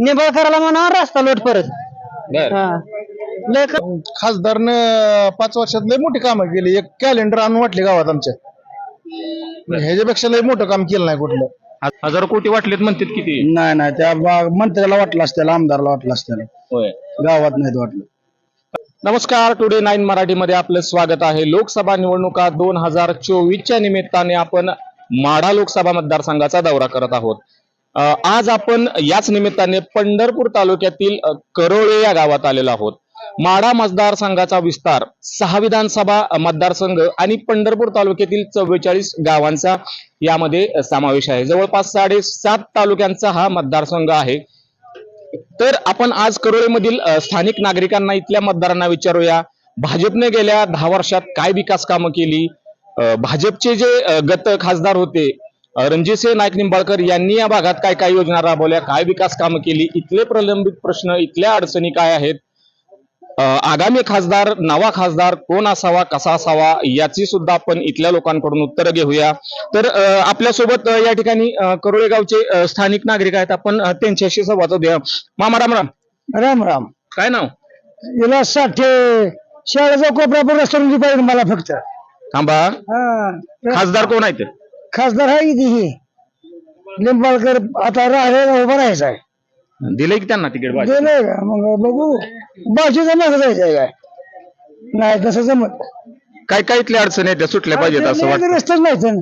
निंबाळकराला म्हणा रस्ता लोट परत. बर. हा. लय क- खासदारनं पाच वर्षात लय मोठी कामं केली. एक कॅलेंडर आणून वाटले गावात आमच्या. ह्याच्यापेक्षा लय मोठं काम केलं नाही कुठलं. हजार कोटी वाटलेत म्हणतात किती? नाही नाही त्या बा- मंत्र्याला वाटलं असत्याला आमदारला वाटलं असत्याला. होय. गावात नाही वाटलं. नमस्कार टुडे नाईन मराठीमध्ये आपलं स्वागत आहे. लोकसभा निवडणुका दोन हजार चोवीसच्या निमित्ताने आपण माढा लोकसभा मतदारसंघाचा दौरा करत आहोत. आज आपण याच निमित्ताने पंढरपूर तालुक्यातील करोळे या गावात आलेलो आहोत. माढा मतदारसंघाचा विस्तार सहा विधानसभा मतदारसंघ आणि पंढरपूर तालुक्यातील चव्वेचाळीस गावांचा यामध्ये समावेश आहे. जवळपास साडेसात तालुक्यांचा हा मतदारसंघ आहे. तर आपण आज करोळेमधील स्थानिक नागरिकांना इथल्या मतदारांना विचारूया. भाजपने गेल्या दहा वर्षात काय विकास कामं केली भाजपचे जे गत खासदार होते रणजितसिंह नाईक निंबाळकर यांनी या भागात काय काय योजना राबवल्या काय विकास कामं केली इथले प्रलंबित प्रश्न इथल्या अडचणी काय आहेत? आगामी खासदार नवा खासदार कोण असावा कसा असावा याची सुद्धा आपण इथल्या लोकांकडून उत्तरं घेऊया. तर आपल्यासोबत या ठिकाणी करोळे गावचे स्थानिक नागरिक आहेत. आपण त्यांच्याशी संवाद साधूया. मामा राम राम. राम राम. काय नाव? याला साठे शाळेचा कोपरा पण रस्त्यावर पाहिजे मला फक्त. थांबा. खासदार कोण आहेत? खासदार आहे किती ही निंबाळकर आता राहिले उभा राहायचा आहे. दिलंय की त्यांना तिकीट? गेलंय का मग बघू. बाजूचा मागं जायचंय काय? नाही तसं जमत काय काय इथल्या अडचणी आहेत त्या सुटल्या पाहिजेत असं वाटतं. रस्ताच नाही तर.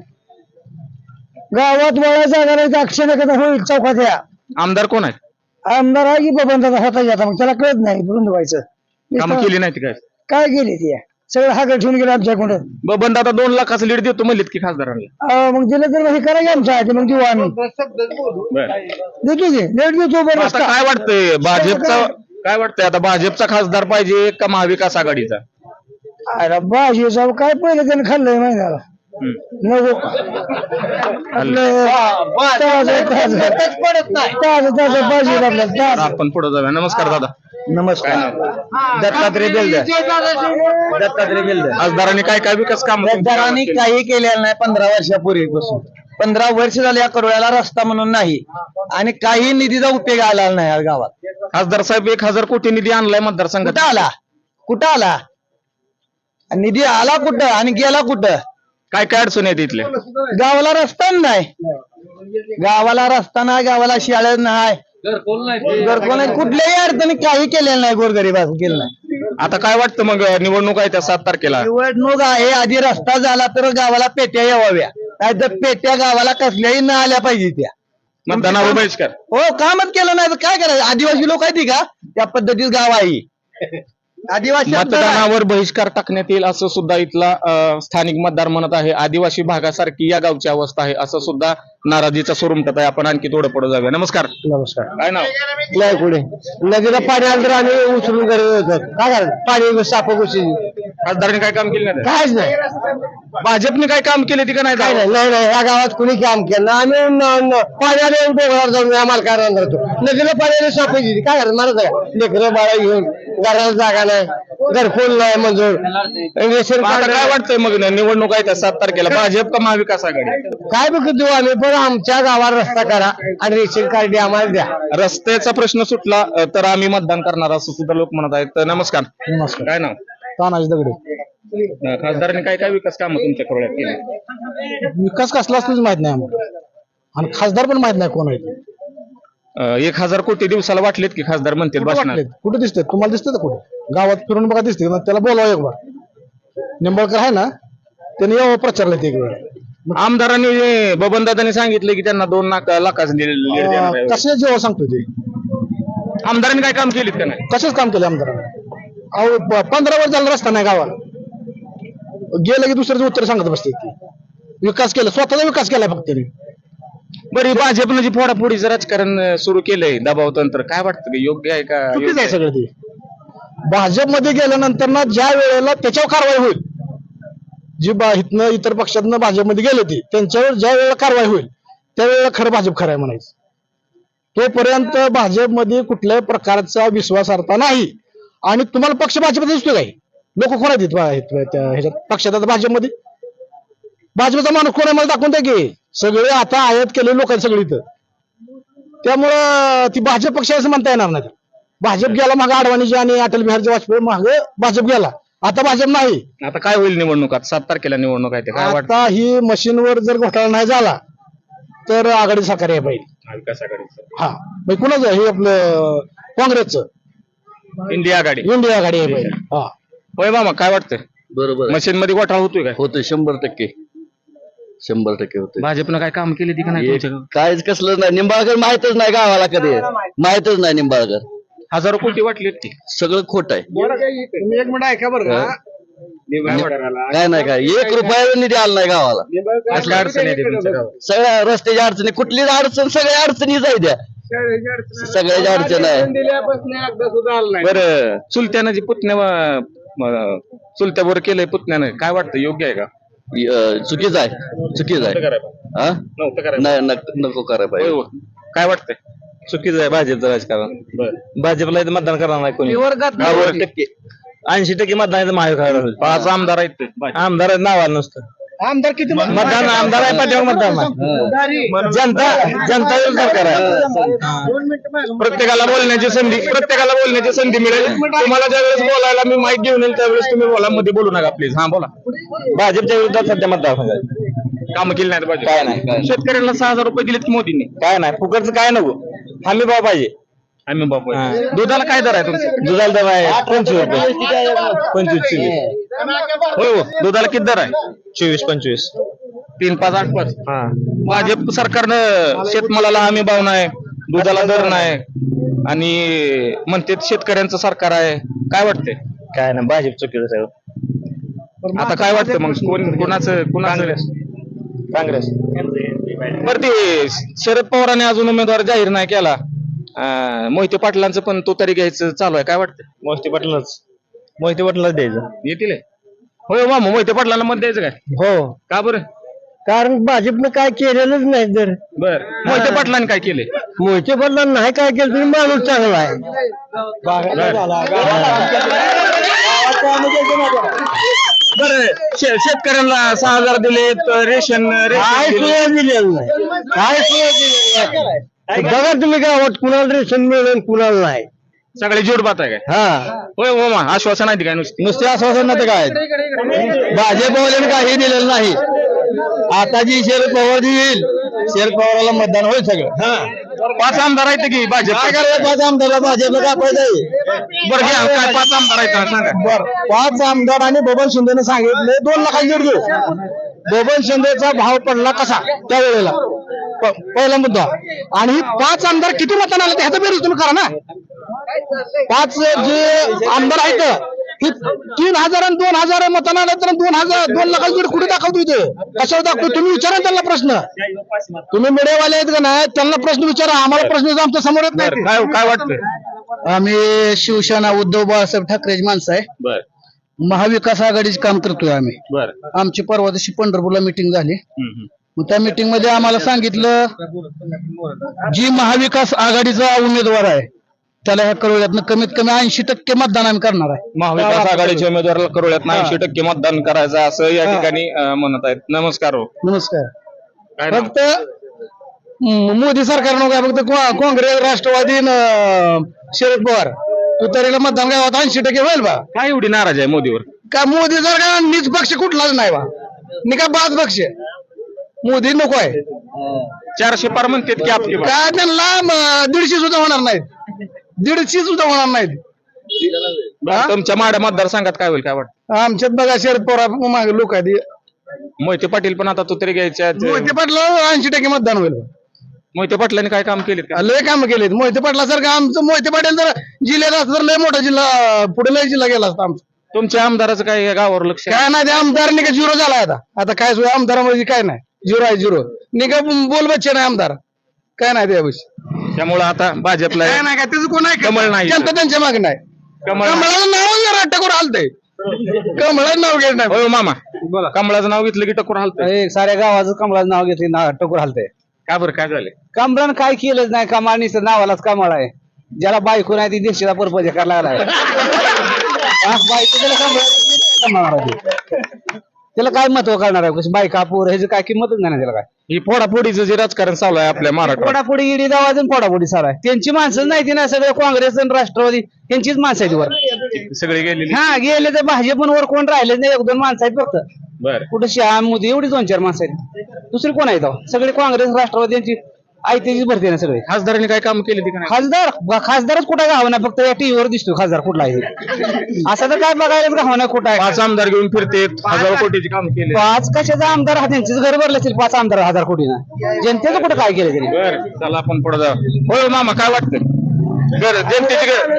गावात वळा जागा नाही तर अक्षर कदा होईल चौकात या. आमदार कोण आहेत आमदार आहे की बाबा होता आता? मग त्याला कळत नाही बंद व्हायचं कामं केली नाहीत काय? काय केली ती? सगळं हागड ठेवून गेलं आमच्याकडून बबन दादा दोन लाखाचं लीड देतो म्हणलेत की खासदारांना. अं, मग दिलं तर हे करा की आमच्या मग देऊ आम्ही. बरं. देतो की लेट देतो बरं आता रस्ता. काय वाटतंय? भाजपचा काय वाटतंय? आता भाजपचा खासदार पाहिजे का महाविकास आघाडीचा? अरे बाजी जाऊ काय पहिलं त्याने खाल्लंय महिन्याला? हम्म. नको. आपलं ताजं- ताजं- ताजं- ताजं पाहिजे आपल्याला तर ताजं. आपण पुढे जाऊया. नमस्कार दादा. नमस्कार. दत्तात्रय बेलदर दत्तात्रय बेलदर खासदारांनी काय काय विकास काम खासदारांनी काही केलेलं नाही पंधरा वर्षापूर्वीपासून. पंधरा वर्ष झाले या करोळ्याला रस्ता म्हणून नाही. आणि काही निधीचा उपयोग आला नाही या गावात. खासदार साहेब एक हजार कोटी निधी आणलाय मतदारसंघात. कुठं आला? कुठं आला? निधी आला कुठं? आणि गेला कुठं? काय काय अडचणी आहेत इथल्या गावाला रस्ता नाही. गावाला रस्ता नाही गावाला शाळा नाही. घरकुल नाही कुठल्याही अडचणी काही केलेलं नाही गोरगरीब केलं नाही. आता काय वाटतं मग निवडणूक आहे त्या सात तारखेला? निवडणूक आहे आधी रस्ता झाला तर गावाला पेट्या यावाव्या. नाहीतर पेट्या गावाला कसल्याही न आल्या पाहिजे त्या. मतदानावर बहिष्कार. हो कामच केलं नाही तर काय करायचं? आदिवासी लोक आहेत का? त्या पद्धतीत गाव आहे. आदिवासी मतदानावर बहिष्कार टाकण्यात येईल असं सुद्धा इथला स्थानिक मतदार म्हणत आहे. आदिवासी भागासारखी या गावची अवस्था आहे असं सुद्धा नाराजीचा सूर उमटत आहे. आपण आणखी थोडं पुढे जाऊया. नमस्कार. नमस्कार. काय नाव? नाही पुढे. नदीला पाणी आलं तर आम्ही उचलून येतो. काय करायचं पाणी साप घुशी. खासदारांनी काय काम केलं नाही? कायच नाही. भाजपने काय काम केले ते का नाही काय नाही नाही या गावात कुणी काम केलं. आम्ही पाण्याला येऊन डोंगरावर जाऊन आम्हाला काय राहणार होतो नदीला पाण्याला साप घ्यायची काय करायचं मला काय लेकरं बाळा घेऊन घराला जागा नाही. घरकुल नाही मंजूर. रेशन आता कार्ड काय वाटतंय मग निवडणूक आहे त्या सात तारखेला? भाजप का महाविकास आघाडी? काय बघ देऊ आम्ही पण आमच्या गावात रस्ता करा आणि रेशन कार्ड आम्हाला द्या. रस्त्याचा प्रश्न सुटला अं, तर आम्ही मतदान करणार असं सुद्धा लोक म्हणत आहेत. तर नमस्कार. नमस्कार. काय नाव? तानाजी दगडे. अं, खासदारांनी काय काय विकास कामं तुमच्या करोड्यात केली? विकास कसला असतोच माहीत नाही आम्हाला. आणि खासदार पण माहीत नाही कोण आहे ते. अं, एक हजार कोटी दिवसाला वाटलेत की खासदार म्हणतील कुठं भाषणात वाटलेत? कुठं दिसते तुम्हाला दिसते का कुठं? गावात फिरून बघा दिसते मग त्याला बोलावं एक बार. निंबाळकर आहे ना त्याने यावं प्रचारला ते एक वेळ. आमदारांनी बबन दादांनी सांगितलं की त्यांना दोन लाख लाखाचं. कशा जेव्हा सांगतो ते? आमदारांनी काय काम केलीत का नाही? कशाच काम केलं आमदारांनी? अहो पंधरा वर्ष झाला रस्ता नाही गावाला. गेलं की दुसऱ्याचं उत्तर सांगत बसते ती. विकास केला स्वतःचा विकास केला फक्त त्यांनी. बरं भाजपनं जे फोडाफोडीचं राजकारण सुरू केलंय दबाव तंत्र काय वाटतं? की योग्य आहे का? चुकीच आहे? सगळं ते. भाजपमध्ये गेल्यानंतर ना ज्या वेळेला त्याच्यावर कारवाई होईल. जी बा इथनं इतर पक्षातनं भाजपमध्ये गेले होते त्यांच्यावर ज्या वेळेला कारवाई होईल त्यावेळेला खरं भाजप खरं आहे म्हणायचं. तोपर्यंत भाजपमध्ये कुठल्याही प्रकारचा विश्वासार्हता नाही. आणि तुम्हाला पक्ष भाजपमध्ये दिसतो काही लोक कोण आहेत ह्याच्यात? पक्षात आता भाजपमध्ये? भाजपचा माणूस कोण आहे मला दाखवून द्या की? सगळे आता आयात केले लोक आहेत सगळे इथं. त्यामुळं ती भाजप पक्ष असं म्हणता येणार नाही. भाजप गेला मागे अडवाणीजी आणि अटल बिहारी वाजपेयी मागे भाजप गेला. आता भाजप नाही. आता काय होईल निवडणुकात सात तारखेला निवडणूक आहे ते काय वाटतं? आता ही मशीनवर जर घोटाळा नाही झाला तर आघाडी साकार आहे पाहिजे महाविकास आघाडीचं. हा. म्हणजे कुणाचं? हे आपलं काँग्रेसचं. इंडिया आघाडी. इंडिया आघाडी आहे पाहिजे हा. होय मामा काय वाटतं बरोबर मशीन मध्ये घोटाळा होतोय काय? होतं शंभर टक्के. शंभर टक्के होते भाजपनं काय काम केले ती का नाही तुमच्या गावात? काहीच कसलं नाही. निंबाळकर माहितच नाही गावाला कधी. माहितच नाही निंबाळकर. हजारो कोटी वाटली ती सगळं खोट आहे. तुम्ही एक मिनिट ऐका बरं. का काय नाही काय. एक रुपया निधी आला नाही गावाला. कसल्या अडचणी येते तुमच्या गावात. सगळ्या रस्त्याच्या अडचणी कुठलीच अडचण सगळ्या अडचणीच आहे त्या सगळ्याच्या अडचण आहे. बरं चुलत्यानं जी पुतण्या म- चुलत्यावर केलंय पुतण्यानं काय वाटतं? योग्य आहे का? अं, चुकीचं आहे. चुकीचं आहे. हा? नव्हतं करायचं नाही नक- नको करायला होय पाहिजे हो. काय वाटतंय? चुकीचं आहे भाजपचं राजकारण. भाजपला इथं मतदान करणार नाही कोणी. टक्के. ऐंशी टक्के मतदान इथं महाविकास. पाच आमदार आहेत ते. आमदार नावाला नुसतं. आमदार किती मतदान आमदार आहे पाठीमाग मतदान. जनता जनता सरकार आहे. प्रत्येकाला बोलण्याची संधी प्रत्येकाला बोलण्याची संधी मिळेल. तुम्हाला ज्यावेळेस बोलायला मी माईक घेऊन येईल त्यावेळेस तुम्ही बोला. मध्ये बोलू नका प्लीज हा बोला. भाजपच्या विरोधात सध्या मतदार. काम केली नाही पाहिजे काय नाही, काय. शेतकऱ्यांना सहा हजार रुपये दिलेत मोदींनी? काय नाही फुकटचं काय नको. हमी भाव पाहिजे. आम्ही बापू हा. दुधाला काय दर आहे तुमचं? दुधाला दर आहे पंचवीस रुपये. पंचवीस चोवीस. होय हो दुधाला किती दर आहे? चोवीस पंचवीस. तीन पाच आठ पाच. हा. भाजप सरकारनं शेतमालाला हमी भाव नाही दुधाला दर नाही. आणि म्हणते शेतकऱ्यांचं सरकार आहे. काय वाटतंय? काय नाही भाजप चुकीचं आहे. आता काय वाटतं मग? कोण कोणाचं कोणाचं? काँग्रेस. बरं ते शरद पवारांनी अजून उमेदवार जाहीर नाही केला. अं, मोहिते पाटलांचं पण तो तरी घ्यायचं चालू आहे. काय वाटतं मोहिते पाटलाच. मोहिते पाटलाच द्यायचं. येतील हे? होय हो मामा मोहिते पाटलांना मत द्यायचं काय? हो. का बरं? कारण भाजपनं काय केलेलंच नाही तर. बर. मोहिते पाटलांनी काय केलंय मोहिते बदला नाही काय केलं तरी माणूस चांगला आहे. बरं शे- शेतकऱ्यांना सहा हजार दिलेत रेशन काय रेशन दिले. दिलेलं नाही काय सोय दिलेलं नाही बघा तुम्ही गावात कुणाला रेशन मिळेल कुणाला नाही. सगळे जोड बात आहे काय? हा. होय हो मा आश्वासन आहे काय नुसती? नुसते आश्वासन नाही काय? भाजपवाल्याने काही दिलेलं नाही. आता जी शरद पवार येईल शरद पवाराला मतदान होईल सगळं. पाच आमदार आहेत की भाजप? काय करायचं पाच आमदारला भाजपला काय पाहिजे बरं घ्या काय पाच आमदार आहेत सांगा. बर पाच आमदार आणि बबन शिंदेने सांगितले दोन लाखाची जोड देऊ. बबन शिंदेचा भाव पडला कसा त्यावेळेला? पहिला मुद्दा. आणि पाच आमदार किती मतांना आले ह्याचा बेरीज तुम्ही करा ना. पाच जे आमदार आहेत ही तीन हजार आणि दोन हजार मतांना आले तर दोन हजार दोन लाखाची जोड कुठे दाखवतो इथे? कशावर दाखवतो? तुम्ही विचारा त्यांना प्रश्न. तुम्ही मीडियावाले आहेत का नाही? त्यांना प्रश्न विचारा. आम्हाला प्रश्न आमच्यासमोर येत नाही. काय काय आम्ही शिवसेना उद्धव बाळासाहेब ठाकरेची माणसं आहे. बर. महाविकास आघाडीचे काम करतोय आम्ही. बर. आमची परवा दिवशी पंढरपूरला मिटिंग झाली. मग त्या मिटिंगमध्ये आम्हाला सांगितलं जी महाविकास आघाडीचा उमेदवार आहे त्याला ह्या करोड्यातनं कमीत कमी ऐंशी टक्के मतदान आम्ही करणार आहे. महाविकास आघाडीचे उमेदवार करोड्यात ऐंशी टक्के मतदान करायचं असं या ठिकाणी अं, म्हणत आहेत. नमस्कार हो. नमस्कार. काय नाव? फक्त म- मोदी सरकारनं काय फक्त को- काँग्रेस राष्ट्रवादी न शरद पवार. तुतारीला मतदान काय होता ऐंशी टक्के होईल बा. काय एवढी नाराज आहे मोदीवर? का मोदी सरकार नीच पक्ष कुठलाच नाही बा. नि का बाज पक्ष. मोदी नको आहे. चारशे पार म्हणतात की आपली. काय त्यांना म, दीडशे सुद्धा होणार नाहीत. दीडशे सुद्धा होणार नाहीत. तुमच्या माड्या मतदारसंघात काय होईल काय वाटतं? आमच्यात बघा शरद पवार मागे लोक आहेत मोहिते पाटील पण आता तू तरी घ्यायच्या मोहिते पाटला ऐंशी टक्के मतदान होईल. मोहिते पाटलांनी काय काम केले का? लय काम केलेत. मोहिते पाटला सारखं आमचं मोहिते पाटील जर जिल्ह्यात असतं तर लय मोठा जिल्हा पुढे लय जिल्हा गेला असता आमचा. तुमच्या आमदाराचं काय या गावावर लक्ष आहे? काय नाही ते आमदार निका झिरो झाला आता. आता काय सोय आमदारामध्ये काय नाही. झिरो आहे झिरो. निका बोल बच्चे नाही आमदार. काय नाही त्याविषयी त्यामुळं आता भाजपला काय नाही काय त्याचं कोण आहे कमळ नाही. जनता त्यांच्या मागे नाही. कमळ कमळाचं नाव जरा टकोर हालतंय. कमळाचं नाव घेत नाही. होय मामा. कमळाचं नाव घेतलं की टकोर हालतंय? साऱ्या गावाचं कमळाचं नाव घेतले ना टोकर हालतंय. का बरं काय झाले कमळानं काय केलंच नाही कमाल नुसतं नावालाच कमळ आहे. ज्याला बायको नाही ती देशाला परपज करायला लागलाय. हा, बायको त्याला कमळ- कमळाला ती. त्याला काय महत्त्व करणार आहे? बायका पोर ह्याची काय किंमतच नाही ना त्याला काय? ही फोडाफोडीचं जे राजकारण चालू आहे आपल्या महाराष्ट्रात. फोडाफोडी इडी दावाज फोडाफोडी सारा आहे. त्यांची माणसं नाही ती ना सगळे काँग्रेस आणि राष्ट्रवादी त्यांचीच माणसं आहेत वर. सगळे गेलेली. हा गेले तर भाजपन वर कोण राहिले नाही एक दोन माणसं आहेत फक्त. बर. कुठे श्याम मोदी एवढी दोन चार माणसं आहेत. दुसरी कोण आहेत? सगळे काँग्रेस राष्ट्रवादी यांची आयतीची भरती ना सगळे. खासदारांनी काय काम केले ते का नाही? खासदार ब- खासदारच कुठं गाव ना फक्त या टीव्हीवर दिसतो खासदार कुठला आहे असं तर काय बघायला गाव ना कुठं आहे? पाच आमदार घेऊन फिरते हजारो कोटीचे काम केले. पाच कशाचा आमदार? हा त्यांचेच घर भरले असतील पाच आमदार हजार कोटीनं. जनतेचं कुठं काय केलं त्यांनी? बर चला आपण पुढे जाऊ. होय मामा काय वाटतं घर जनतेचे घर.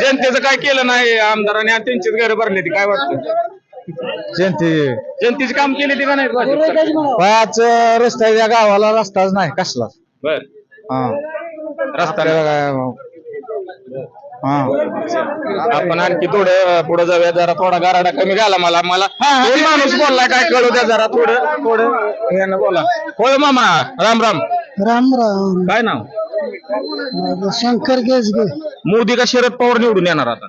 जनतेचं काय केलं नाही आमदारांनी? आणि त्यांचीच घर भरले ती काय वाटतं जनते. जनतेचे काम केले ते का नाही? भाजप सरकारने? पाच रस्ता या गावाला रस्ताच नाही कसला बर. हा. रस्ता. हा. आपण आणखी थोडं पुढे जाऊया. जरा थोडा गाराडा कमी झाला मला. मला एक माणूस बोललाय काय कळू द्या जरा थोडं थोडं. यानं बोला. होय मामा राम राम. राम राम. काय नाव? शंकर गेसगे मोदी का शरद पवार निवडून येणार आता?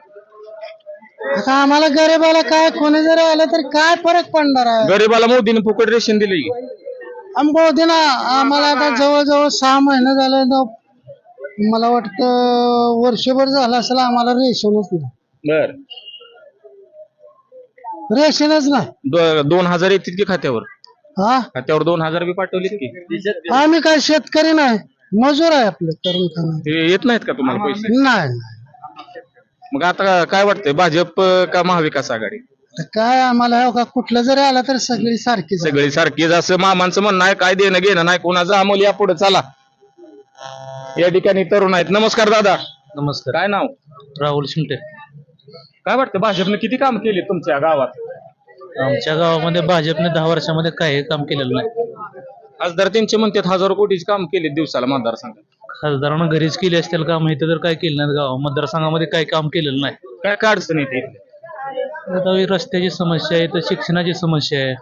आता आम्हाला गरीबाला काय कोणी जरी आलं तर काय फरक पडणार आहे? गरीबाला मोदीने फुकट रेशन दिले ना. आम्हाला आता जवळजवळ सहा महिने झाले मला वाटतं वर्षभर झालं असेल आम्हाला रेशनच नाही. बर. रेशनच नाही. दो- दोन हजार येतील की खात्यावर? हा? खात्यावर दोन हजार बी पाठवले की? आम्ही काय शेतकरी नाही. मजूर आहे आपलं करून खाणार ते येत नाहीत का तुम्हाला पैसे? नाही. मग आता काय वाटतंय? भाजप का महाविकास आघाडी? काय आम्हाला हो का कुठलं जरी आलं तर सगळी सारखीच आहे. सगळी सारखीच असं मामांचं म्हणणं आहे काय देणं घेणं नाही कोणाचं अमोल या पुढे चला. या ठिकाणी तरुण आहेत. नमस्कार दादा. नमस्कार. काय नाव? राहुल शिमटे काय वाटतं भाजपने किती काम केले तुमच्या गावात? आमच्या गावामध्ये भाजपने दहा वर्षामध्ये काही काम केलेलं नाही. खासदार त्यांचे म्हणतात हजारो कोटीचे काम केले दिवसाला मतदारसंघात. खासदारांना घरीच केली असतील काम इथे तर काय केलं नाही गाव मतदारसंघामध्ये काही काम केलेलं नाही. काय काय अडचण येते रस्त्याची समस्या आहे तर शिक्षणाची समस्या आहे.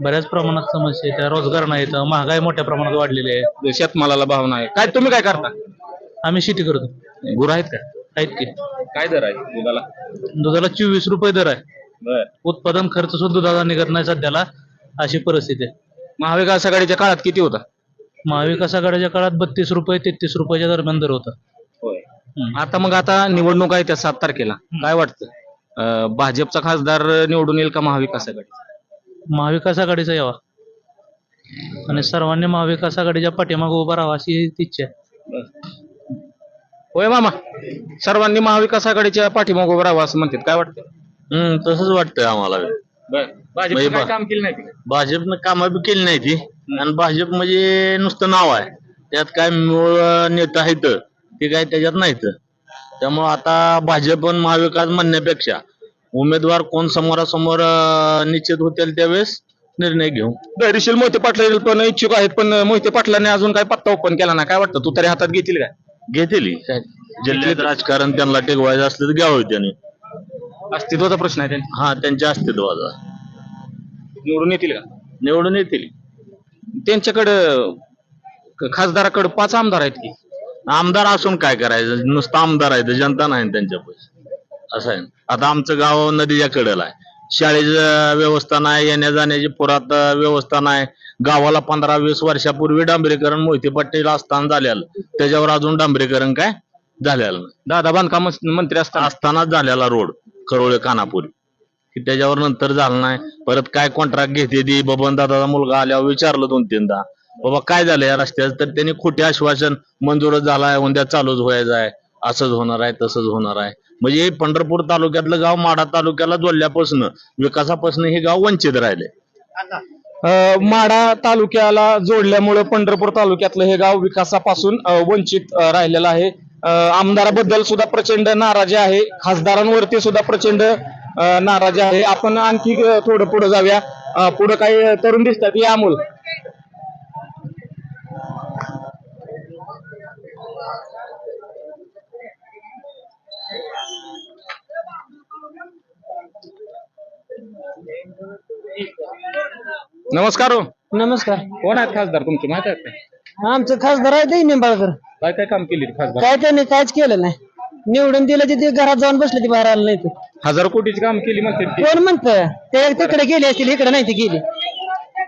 बऱ्याच प्रमाणात समस्या आहे त्या रोजगार नाही तर महागाई मोठ्या प्रमाणात वाढलेली आहे. शेतमालाला भाव नाही. काय तुम्ही काय करता? आम्ही शेती करतो. गुरु आहेत का? आहेत की. काय दर आहे दुधाला? दुधाला चोवीस रुपये दर आहे. बर. उत्पादन खर्च सुद्धा दुधाचा निघत नाही सध्याला. अशी परिस्थिती आहे. महाविकास आघाडीच्या काळात किती होता? महाविकास आघाडीच्या काळात बत्तीस रुपये तेहतीस रुपयाच्या दरम्यान दर होता. आता मग आता निवडणूक आहे त्या सात तारखेला. काय वाटतं? अं, भाजपचा खासदार निवडून येईल का महाविकास आघाडी? महाविकास आघाडीचा यावा. आणि सर्वांनी महाविकास आघाडीच्या पाठीमागे उभा राहावा अशी इच्छा आहे. होय मामा. सर्वांनी महाविकास आघाडीच्या पाठीमागं उभं राहावं असं म्हणतात. काय वाटतं हम्म तसंच वाटतंय आम्हाला. बर. भाजप म्हणजे काय काम केलं नाही? भाजपनं कामं बी केली नाही ती. आणि भाजप म्हणजे नुसतं नाव आहे. त्यात काय मूळ नेता आहेत ते काय त्याच्यात नाहीत. त्यामुळं आता भाजप आणि महाविकास म्हणण्यापेक्षा उमेदवार कोण समोरासमोर अं, निश्चित होतील त्यावेळेस निर्णय घेऊ. धैर्यशील मोहिते पाटील पण इच्छुक आहेत पण मोहिते पाटलांनी अजून काय पत्ता ओपन केला नाही. काय वाटतं? तू तरी हातात घेतील काय? घेतील. जिल्ह्यात राजकारण त्यांना टेकवायचं असलं तर घ्यावं त्यांनी. अस्तित्वाचा प्रश्न आहे त्यांचा. हा त्यांच्या अस्तित्वाचा. निवडून येतील का? निवडून येतील. त्यांच्याकडं क- खासदाराकडे पाच आमदार आहेत की? आमदार असून काय करायचं? नुसतं आमदार आहे तर जनता नाही त्यांच्या पैसे असं आहे आता आमचं गाव नदीच्या कडेला आहे. शाळेचं व्यवस्था नाही येण्या जाण्याची पुरात व्यवस्था नाही. गावाला पंधरा वीस वर्षापूर्वी डांबरीकरण मोहिते पाटील असताना झालेलं. त्याच्यावर अजून डांबरीकरण काय? झालेलं नाही. दादा बांधकाम मंत्री असताना. असतानाच झालेला रोड खरोळे कानापुरी. की त्याच्यावर नंतर झालं नाही. परत काय कॉन्ट्रॅक्ट घेते ती? बबन दादाचा मुलगा आल्यावर विचारलं दोन तीनदा बाबा काय झालं या रस्त्याचं? तर त्यांनी खोटे आश्वासन मंजूरच झालाय उद्या चालूच व्हायचं आहे असंच होणार आहे तसंच होणार आहे. म्हणजे पंढरपूर तालुक्यातलं गाव माढा तालुक्याला जोडल्यापासून विकासापासून हे गाव वंचित राहिले. माढा तालुक्याला जोडल्यामुळे पंढरपूर तालुक्यातलं हे गाव विकासापासून वंचित राहिलेलं आहे. अं, आमदाराबद्दल सुद्धा प्रचंड नाराजी आहे. खासदारांवरती सुद्धा प्रचंड नाराजी आहे. आपण आणखी थोडं पुढे जाऊया. पुढं काही तरुण दिसतात. या अमोल. नमस्कार हो. नमस्कार. कोण आहेत खासदार तुमचे? माहीत आहेत का? आमचं खासदार आहे ते निंबाळकर? काय काय काम केले खासदार? काय त्यांनी काहीच केलं नाही. निवडून दिलं ते घरात जाऊन बसले ते बाहेर आलं नाही ते. हजार कोटीची काम केली म्हणते. ती. कोण म्हणत? ते तिकडे गेले असतील इकडे नाही ते गेले.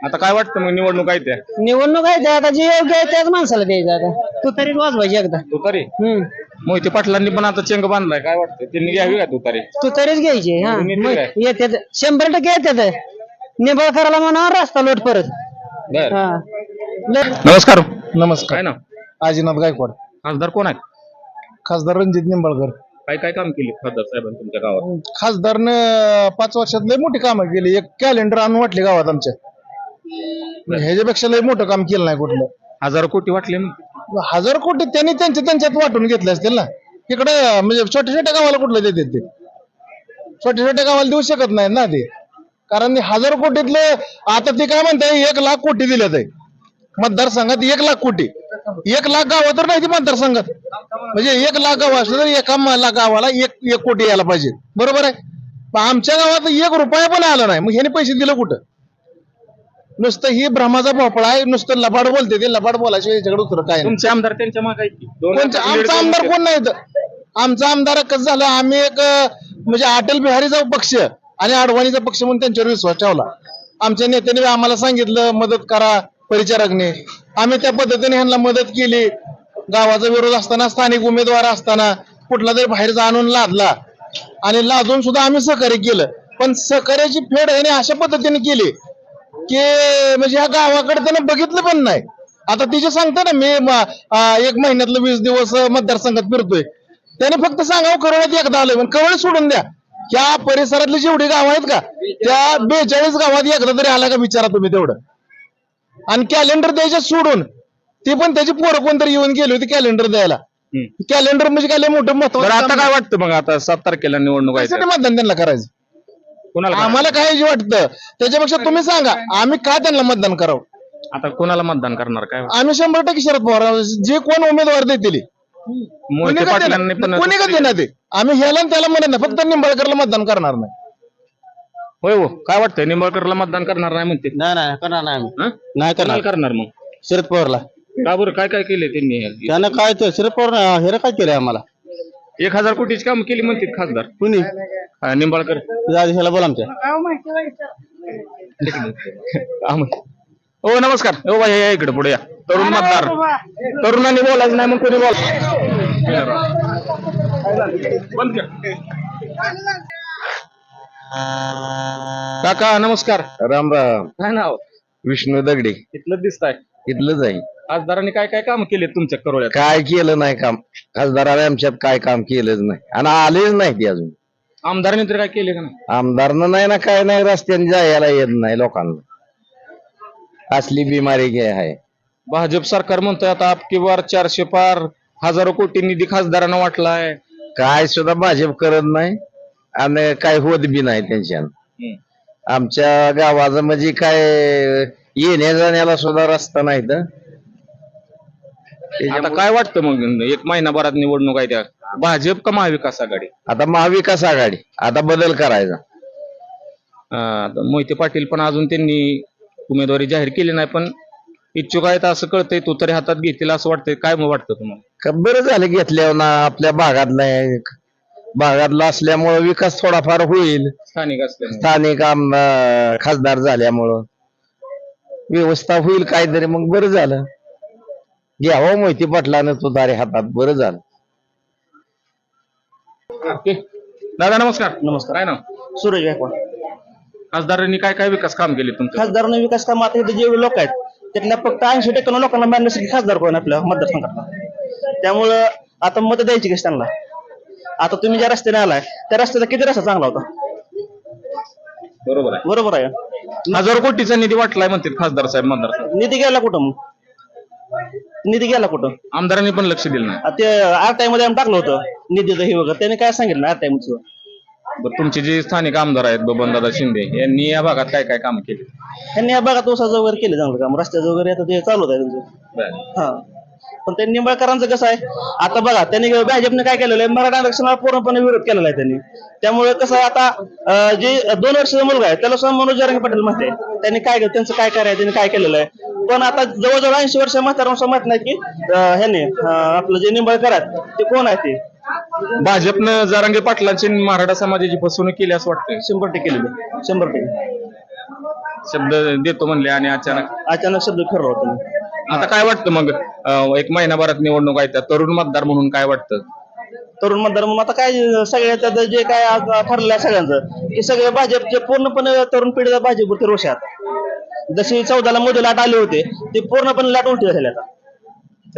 आता काय वाटतं मग निवडणूक आहे त्या? निवडणूक आहे ते आता जे योग्य आहे त्याच माणसाला द्यायचं आता. तू तरी वाजवायची एकदा. तू तरी? हम्म. मोहिते पाटलांनी पण आता चेंग बांधलाय. काय वाटतं? त्यांनी घ्यावी का तू तरी? तू तरीच घ्यायची हा. मग काय? शंभर टक्के येतात निंबाळकराला म्हणा रस्ता लोट परत. बर. हा. लय- नमस्कार. नमस्कार. ना आजीनाथ गायकवाड. खासदार कोण आहेत? खासदार रणजित निंबाळकर. काय काय काम केली खासदार साहेबांनी तुमच्या गावात? खासदारनं पाच वर्षात लय मोठी कामं केली. एक कॅलेंडर आणून वाटले गावात आमच्या. ह्याच्यापेक्षा लय मोठं काम केलं नाही कुठलं. हजार कोटी वाटले मग हजार कोटी त्यांनी त्यांच्या त्यांच्यात वाटून घेतले असतील ना. इकडे म्हणजे छोट्या छोट्या गावाला कुठलं देतात ते? छोट्या छोट्या गावाला देऊ शकत नाही ना ते. कारण हजार कोटीतलं आता ते काय म्हणताय एक लाख कोटी दिल्यात आहे. मतदारसंघात एक लाख कोटी. एक लाख गाव तर नाही ती मतदारसंघात. म्हणजे एक लाख गाव असलं तर एका गावाला एक एक कोटी यायला पाहिजे. बरोबर आहे? पण आमच्या गावात एक रुपया पण आला नाही. मग ह्याने पैसे दिलं कुठं? नुसतं ही भ्रमाचा भोपळा आहे. नुसतं लबाड बोलते ते. लबाड बोलायचे याच्याकडे उत्तर काय तुमचे आमदार त्यांच्या आमचा आमदार कोण नाही. आमचा आमदार कसं झालं. आम्ही एक म्हणजे अटल बिहारीचा पक्ष आणि अडवाणीचा पक्ष म्हणून त्यांच्यावर विश्वास ठेवला. आमच्या नेत्याने आम्हाला सांगितलं मदत करा परिचारकने आम्ही त्या पद्धतीने ह्यांना मदत केली. गावाचा विरोध असताना स्थानिक उमेदवार असताना कुठला तरी बाहेरचा आणून लादला. आणि लादून सुद्धा आम्ही सहकार्य केलं. पण सहकार्याची फेड याने अशा पद्धतीने केली की म्हणजे ह्या गावाकडे त्यानं बघितलं पण नाही. आता तिचे सांगता ना मी एक महिन्यातलं वीस दिवस मतदारसंघात फिरतोय. त्याने फक्त सांगावं करोनात एकदा आलोय. पण कवळ सोडून द्या. या परिसरातली जेवढी गाव आहेत का त्या बेचाळीस गावात एकदा तरी आला का विचारा तुम्ही तेवढं आणि कॅलेंडर द्यायचं सोडून ते पण त्याची पोरं कोणतरी येऊन गेली होती कॅलेंडर द्यायला. कॅलेंडर म्हणजे काय मोठं बरं आता काय वाटतं मग आता सात तारखेला निवडणूक आहे त्या? मतदान त्यांना करायचं कोणाला करायचं? आम्हाला काय जे वाटतं त्याच्यापेक्षा तुम्ही सांगा आम्ही का त्यांना मतदान करावं आता कोणाला मतदान करणार काय? आम्ही शंभर टक्के शरद पवार जे कोण उमेदवार देतील मोहिते पाटलांनी पण कोणी का देणार ते? आम्ही ह्याला आणि त्याला म्हणत नाही. फक्त निंबाळकरला मतदान करणार नाही. होय हो. काय वाटतंय? निंबाळकरला मतदान करणार नाही म्हणते. नाही नाही करणार नाही आम्ही. हं? नाही कोणाला करणार मग? शरद पवारला. का बरं? काय काय केले त्यांनी? त्यानं काय तर शरद पवार हे काय केलंय आम्हाला? एक हजार कोटीची काम केली म्हणते खासदार. कुणी? हा, निंबाळकर. ह्याला बोला आमच्या. आम- हो नमस्कार. हो बाई या इकडे पुढे या. तरुण मतदार. तरुणांनी बोलायचं नाही मग कोणी बोल. काका नमस्कार. राम राम. काय नाव? विष्णू दगडे. इथलं दिसताय. इथलं जाईल खासदारांनी काय काय काम केले तुमच्या करोळ्यात? काय केलं नाही काम? खासदाराने आमच्यात काय काम केलंच नाही. आणि आलेच नाही ती अजून. आमदारांनी तर काय केले का नाही? आमदारनं नाही ना काय नाही रस्त्याने जायला येत नाही लोकांना. असली बिमारी काय आहे. भाजप सरकार म्हणतोय आता आपकी वार चारशे पार हजारो कोटी निधी खासदारांना वाटलाय. काय सुद्धा भाजप करत नाही आणि काय होत बी नाही त्यांच्या आमच्या गावाचं म्हणजे काय येण्या जाण्याला सुद्धा रस्ता नाही तर आता काय वाटतं मग? एक महिनाभरात निवडणूक आहे त्या. भाजप का महाविकास आघाडी? आता महाविकास आघाडी. आता बदल करायचा. मोहिते पाटील पण अजून त्यांनी उमेदवारी जाहीर केली नाही पण इच्छुक आहेत असं कळतंय तो तरी हातात घेतील असं वाटतंय. काय मग वाटतं तुम्हाला? का बरं झालं घेतल्यावर ना आपल्या भागातला आहे. भागातला असल्यामुळं विकास थोडाफार होईल. स्थानिक असल्यामुळे. स्थानिक आमदार खासदार झाल्यामुळं. व्यवस्था होईल काहीतरी मग बरं झालं. घ्यावं मोहिती पाटलानं तो दारे हातात बरं झालं. ओके. दादा नमस्कार. नमस्कार. काय ना सूरज गायकवाड. खासदारांनी काय काय विकास काम केले तुमच्या खासदारांना विकास काम आता इथे जेवढे लोक आहेत त्यातल्या फक्त ऐंशी टक्के लोकांना मान्य खासदार कोण आपल्या मतदारसंघातला. त्यामुळं आता मत द्यायची कशी त्यांना? आता तुम्ही ज्या रस्त्याने आलाय त्या रस्त्याचा किती रस्ता चांगला होता? बरोबर आहे. बरोबर आहे. हजारो कोटीचा निधी वाटलाय म्हणतात खासदार साहेब मतदार निधी गेला कुठं मग? निधी गेला कुठं? आमदारांनी पण लक्ष दिलं नाही. ते आरटीआयमध्ये आम्ही टाकलं होतं निधीचं हे वगैरे. त्याने काय सांगितलं आरटीआयमध्ये बरं, तुमचे जे स्थानिक आमदार आहेत बबनदादा शिंदे यांनी या भागात काय काय काम केले? त्यांनी या भागात ऊसाचं वगैरे केलं चांगलं काम. रस्त्याचं वगैरे आता ते चालू आहे त्यांचं. हा. पण त्यांनी निंबाळकरांचं कसं आहे आता बघा त्यांनी भाजपने काय केलेलं आहे मराठा आरक्षणाला पूर्णपणे विरोध केलेला आहे त्यांनी. त्यामुळे कसं आहे आता अं, जे दोन वर्षाचा मुलगा आहे त्याला सुद्धा मनोज जरांगे पाटील माहिती आहे त्यांनी काय केलं त्यांचं काय कार्य आहे त्यांनी काय केलेलं आहे. पण आता जवळजवळ ऐंशी वर्ष म्हातारा माहीत नाही की अं, ह्याने अं, आपलं जे निंबाळकर आहेत ते कोण आहे ते? भाजपनं जारांगे पाटलांची मराठा समाजाची फसवणूक केली असं वाटतंय. शंभर टक्के केलेलं शंभर टक्के. शब्द देतो म्हणले आणि अचानक. अचानक शब्द ठरला होता. आता काय वाटतं मग? अं, एक महिनाभरात निवडणूक आहे त्या तरुण मतदार म्हणून काय वाटतं? तरुण मतदार मग आता काय सगळ्या त्यात जे काय आज ठरलं आहे सगळ्यांचं की सगळे भाजपचे पूर्णपणे तरुण पिढीचा भाजपवरती रोष आहे आता. जशी चौदाला मोदी लाट आले होते ते पूर्णपणे लाट उलटी झाली आता.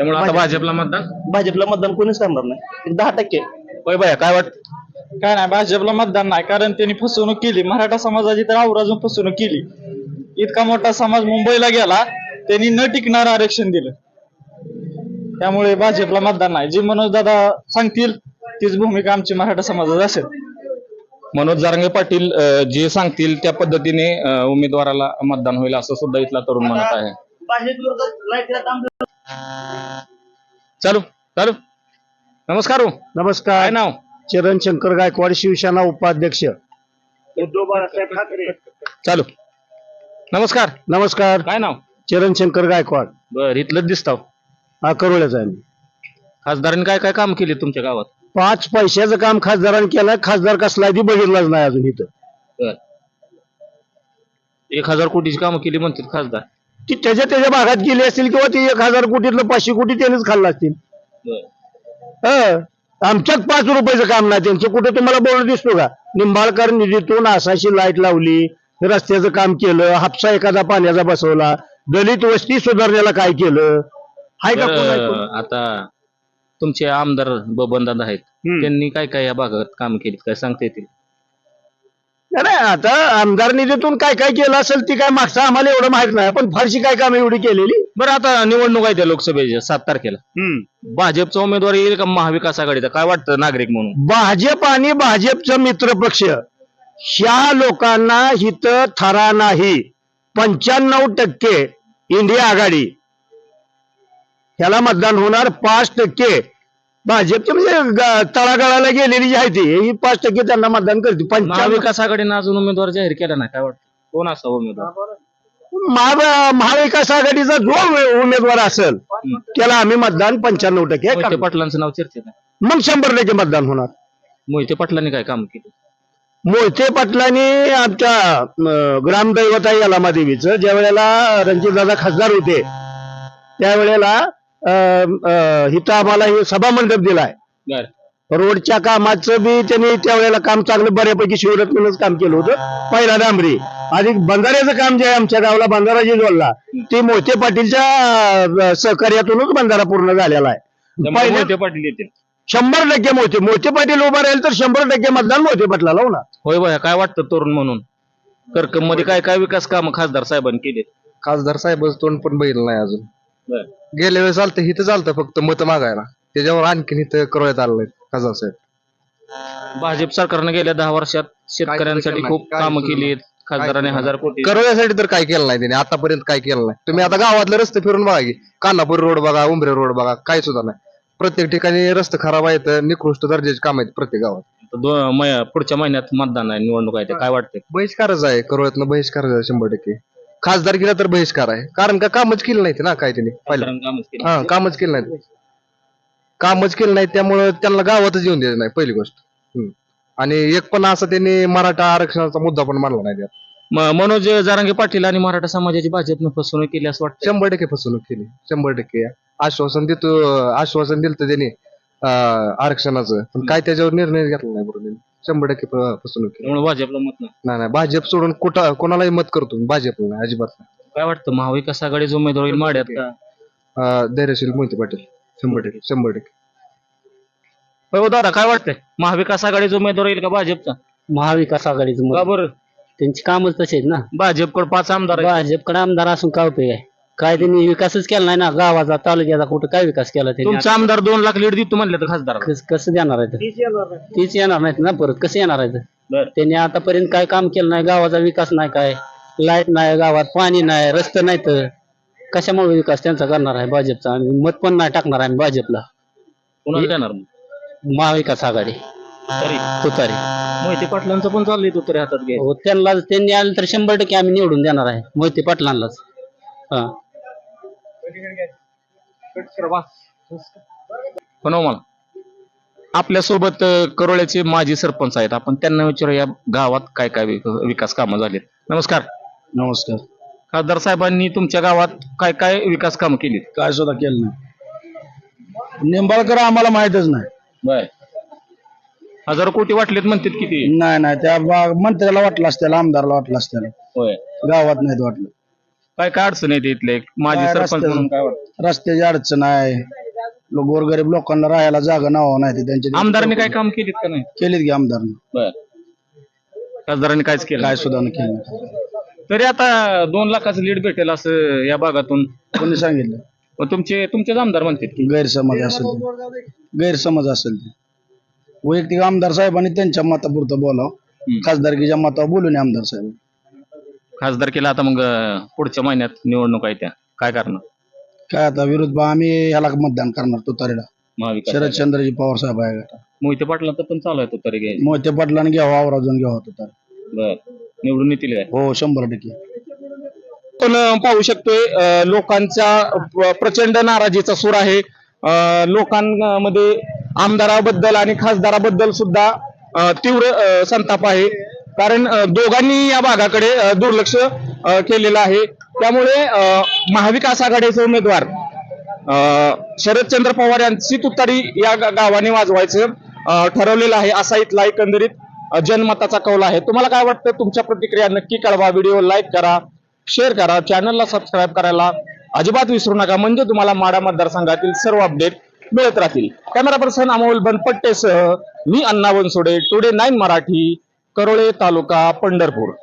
त्यामुळे आता भाजपला मतदान? भाजपला मतदान कोणीच करणार नाही. एक दहा टक्के. होय बाया काय वाटतं काय नाही भाजपला मतदान नाही कारण त्यांनी फसवणूक केली. मराठा समाजाची तर आवराजून फसवणूक केली. इतका मोठा समाज मुंबईला गेला त्यांनी न टिकणार आरक्षण दिलं. त्यामुळे भाजपला मतदान नाही. जी मनोज दादा सांगतील तीच भूमिका आमची मराठा समाजात असेल. मनोज जारंगे पाटील अं, जे सांगतील त्या पद्धतीने अं, उमेदवाराला मतदान होईल असं सुद्धा इथला तरुण म्हणत आहे. चालू चालू. नमस्कार हो. नमस्कार. काय नाव? चरण शंकर गायकवाड शिवसेना उपाध्यक्ष. उद्धव बाळासाहेब ठाकरे. चालू. नमस्कार. नमस्कार. काय नाव? चरण शंकर गायकवाड. बर इथलंच दिसताव. हा करोळ्याचा आहे मी. खासदारांनी काय काय काम केले तुमच्या गावात? पाच पैशाचं काम खासदारांनी केलं खासदार कसला आहे ती बघितलाच नाही अजून इथं. बर. एक हजार कोटीची कामं केली म्हणतात खासदार. ती त्याच्या त्याच्या भागात गेली असतील किंवा ती एक हजार कोटीतलं पाचशे कोटी त्यांनीच खाल्लं असतील हं. आमच्यात पाच रुपयाचं काम नाही त्यांचं कुठे तुम्हाला बोलणं दिसतो का निंबाळकर निधीतून आसाशी लाइट लावली रस्त्याचं काम केलं हापसा एखादा पाण्याचा बसवला दलित वस्ती सुधारण्याला काय केलं हाय का कोण ऐकून? बरं, आता तुमचे आमदार बबन दादा आहेत हम्म. त्यांनी काय काय या भागात काम केली काय सांगता येतील नाही आता आमदार निधीतून काय काय केलं असेल ती काय मागचं आम्हाला एवढं माहीत नाही. पण फारशी काय काम एवढी केलेली? बरं आता निवडणूक आहे त्या लोकसभेच्या सात तारखेला. भाजपचा उमेदवार येईल का महाविकास आघाडीचा? काय वाटतं नागरिक म्हणून? भाजप आणि भाजपचं मित्र पक्ष ह्या लोकांना हित थरा नाही. पंच्याण्णव टक्के इंडिया आघाडी. ह्याला मतदान होणार पाच टक्के. भाजपचे म्हणजे तळागाळाला गेलेली जी आहे ती ही पाच टक्के त्यांना मतदान करते. पंच्याण्णव महाविकास आघाडीनं अजून उमेदवार जाहीर केला नाही काय वाटतं? कोण असा उमेदवार? महा- महाविकास आघाडीचा जो उमे- उमेदवार असेल त्याला आम्ही मतदान पंच्याण्णव टक्के मोहिते करणार. पाटलांचं नाव चर्चेत आहे. मग शंभर टक्के मतदान होणार. मोहिते पाटलांनी काय काम केलं? मोहिते पाटलांनी आमच्या अं, ग्रामदैवत आहे यालामा देवीचं ज्या वेळेला रणजितदादा खासदार होते त्यावेळेला इथं आम्हाला हे सभा मंडप दिलाय. बर. रोडच्या कामाचं बी त्यांनी त्यावेळेला काम चांगलं बऱ्यापैकी शिवरत्नच काम केलं होतं. पहिला डांबरी. आणि बंधाऱ्याचं काम जे आहे आमच्या गावाला बंधारा जे जोडला ते मोहिते पाटीलच्या सहकार्यातूनच बंधारा पूर्ण झालेला आहे. मोहिते पाटील येतील. शंभर टक्के मोहिते. मोहिते पाटील उभा राहील तर शंभर टक्के मतदान मोहिते पाटलाला होणार. होय बाया काय वाटतं तरुण म्हणून? करकममध्ये काय काय विकास काम खासदार साहेबांनी केले खासदार साहेबाचं तोंड पण बघितलं नाही अजून. बर गेल्या वेळेस चालतं इथं चालतं फक्त मत मागायला. त्याच्यावर आणखीन इथं करण्यात आलं नाही खासदार साहेब. भाजप सरकारने गेल्या दहा वर्षात शेतकऱ्यांसाठी खूप. कामं केली आहेत खासदाराने हजार कोटी करवण्यासाठी तर काय केलं नाही त्याने आतापर्यंत काय केलं नाही. तुम्ही आता गावातले रस्ते फिरून बघा की कानापूर रोड बघा उंबरे रोड बघा काय सुद्धा नाही. प्रत्येक ठिकाणी रस्ते खराब आहेत निकृष्ट दर्जाचे काम आहेत प्रत्येक गावात. दो- मै- पुढच्या महिन्यात मतदान आहे निवडणूक आहे ते काय वाटतंय? बहिष्कारच आहे करवळ्यातनं बहिष्कारच आहे शंभर टक्के. खासदार केला तर बहिष्कार आहे. कारण का कामच केलं नाही ना काय त्यांनी पहिलं. हा कामच केलं नाही कामच केलं नाही त्यामुळं त्यांना गावातच येऊन द्यायचं नाही पहिली गोष्ट. हम्म. आणि एक पण असं त्यांनी मराठा आरक्षणाचा मुद्दा पण मांडला नाही त्यात. म- मनोज जारांगे पाटील आणि मराठा समाजाची भाजपनं फसवणूक केली असं वाटतं शंभर टक्के फसवणूक केली. शंभर टक्के. आश्वासन देतो आश्वासन दिलं त्यांनी अं, आरक्षणाचं. पण काय त्याच्यावर निर्णय घेतला नाही बरोबर शंभर टक्के फसवणूक केली. त्यामुळे भाजपला मत नाही. नाही नाही भाजप सोडून कुठं कोणालाही मत करतो मी, भाजपला नाही अजिबात नाही. काय वाटतं महाविकास आघाडीचा उमेदवार येईल माड्यात का? अं, धैर्यशील मोहिते पाटील शंभर टक्के शंभर टक्के. होय हो दादा काय वाटतंय? महाविकास आघाडीचा उमेदवार येईल का भाजपचा? महाविकास आघाडीचं का मत. बरं? त्यांची कामच तसे आहेत ना. भाजपकडे पाच आमदार आहेत. भाजपकडे आमदार असून काय उपयोग आहे? काय त्यांनी विकासच केला नाही ना गावाचा तालुक्याचा कुठं काय विकास केला त्यांनी? तुमचा आमदार दोन लाख लीड देतो म्हणले तर खासदार. कस- कसं देणार आहे तीच येणार नाहीत ना परत कसं येणार आहे बर. त्यांनी आतापर्यंत काय काम केलं नाही गावाचा विकास नाही काय? लाइट नाही गावात पाणी नाही रस्ते नाहीत. कशामुळे विकास त्यांचा करणार आहे भाजपचा? आणि मत पण नाही टाकणार आहे भाजपला. कुणाला देणार मग? महाविकास आघाडी. तरी तुतारी. मोहिते पाटलांचं पण चाललंय तो तरी हातात घ्यायचं. हो त्यांना त्यांनी आलं तर शंभर टक्के आम्ही निवडून देणार आहे. मोहिते पाटलांनाच. हो. मला. आपल्यासोबत करोळ्याचे माजी सरपंच आहेत. आपण त्यांना विचारू या गावात काय काय विक- विकास कामं झालीत? नमस्कार. नमस्कार. खासदार साहेबांनी तुमच्या गावात काय काय विकास कामं केलीत? काय सुद्धा केलं नाही. निंबाळकर आम्हाला माहितच नाही. बर. हजारो कोटी वाटलेत म्हणतात किती? नाही नाही त्या बा- मंत्र्याला वाटलं असत्याला आमदारला वाटलं असत्याला होय. गावात नाहीत वाटलं. काय काय अडचण येते इथले? काय सरपंच रस्त्याचं- म्हणून काय वाटतं? रस्त्याची अडचण आहे. लो- गोरगरीब लोकांना राहायला जागा नाव नाही ते त्यांच्या आमदारांनी काय काम केलीत का नाही? केलीत की आमदारनं. बर. खासदारांनी कायच केलं काय नाही. केलं नाही. तरी आता दोन लाखाचं लीड भेटेल असं या भागातून. कोणी सांगितलं? मग तुमचे तुमचेच आमदार म्हणतात की गैरसमज असेल ते. गैरसमज असेल ते. वैयक्तिक आमदार साहेबांनी त्यांच्या मतापुरतं बोलावं. खासदारकीच्या मतावर बोलून आमदार साहेब खासदार केला आता मग अं, पुढच्या महिन्यात निवडणूक आहे त्या. काय करणार? काय आता विरोध बा आम्ही ह्याला मतदान करणार तुतारीला. महाविकास शरद आघाडी. चंद्रजी पवार साहेब आहे गटात. मोहिते पाटलांचं पण चालू आहे तो तरी घ्यायचं. मोहिते पाटलांनी घ्यावा आवराजून घ्यावा तुतारी. बर. निवडून येतील काय? हो शंभर टक्के. आपण अं, पाहू शकतोय अं, लोकांचा प्र- प्रचंड नाराजीचा सूर आहे. अं, लोकांमध्ये आमदाराबद्दल आणि खासदाराबद्दल सुद्धा अं, तीव्र अं, संताप आहे. कारण दोघांनी या भागाकडे दुर्लक्ष केलेलं आहे. त्यामुळे महाविकास आघाडीचे उमेदवार शरदचंद्र पवार यांची तुतारी या गावाने वाजवायचं ठरवलेलं आहे असा इथला एकंदरीत जनमताचा कौल आहे. तुम्हाला काय वाटतं? तुमच्या प्रतिक्रिया नक्की कळवा. व्हिडिओ लाईक करा शेअर करा चॅनलला सबस्क्राईब करायला अजिबात विसरू नका. म्हणजे तुम्हाला माडा मतदारसंघातील सर्व अपडेट मिळत राहतील. कॅमेरा पर्सन अमोल बनपट्टेसह मी अण्णा बनसोडे टुडे नाईन मराठी. करोळे तालुका पंढरपूर.